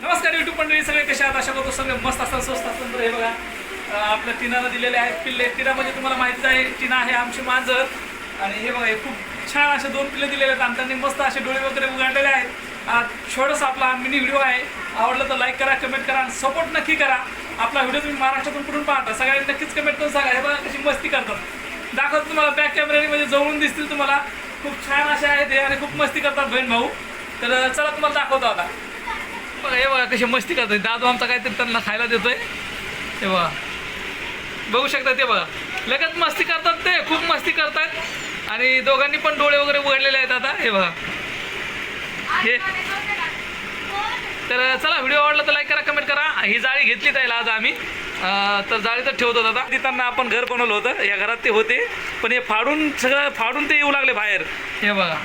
नमस्कार युट्यूब मंडळी सगळे कसे आहात? अशा करतो सगळे मस्त असतात स्वस्त असतात तर हे बघा आपल्या टिनानं दिलेले आहेत पिल्ले. टिनामध्ये तुम्हाला माहितीच आहे टिना आहे आमची मांजर. आणि हे बघा हे खूप छान असे दोन पिल्ले दिलेले आहेत. आणि त्यांनी मस्त असे डोळे वगैरे उघडलेले आहेत. आज छोटंसं आपला मिनी व्हिडिओ आहे. आवडलं तर लाईक करा कमेंट करा आणि सपोर्ट नक्की करा. आपला व्हिडिओ तुम्ही महाराष्ट्रातून कुठून पाहता? सगळ्यांनी नक्कीच कमेंट करून सांगा. हे बघा कशी मस्ती करतात. दाखवतो तुम्हाला बॅक कॅमेऱ्याने म्हणजे जवळून दिसतील तुम्हाला. खूप छान असे आहेत हे आणि खूप मस्ती करतात बहीण भाऊ. तर चला तुम्हाला दाखवतो आता. बघा हे बघा कशी मस्ती करतात दादू आमचा काहीतरी त्यांना खायला देतोय. हे बघा. बघू शकता ते बघा. लगेच मस्ती करतात ते खूप मस्ती करतात. आणि दोघांनी पण डोळे वगैरे उघडलेले आहेत आता. हे बघा. हे. तर चला व्हिडिओ आवडला तर लाईक करा कमेंट करा. ही जाळी घेतली जाईल आज आम्ही. तर जाळी तर ठेवतो दादा आधी त्यांना आपण घर बनवलं होतं. या घरात ते होते. पण हे फाडून सगळं फाडून ते येऊ लागले बाहेर. हे बघा.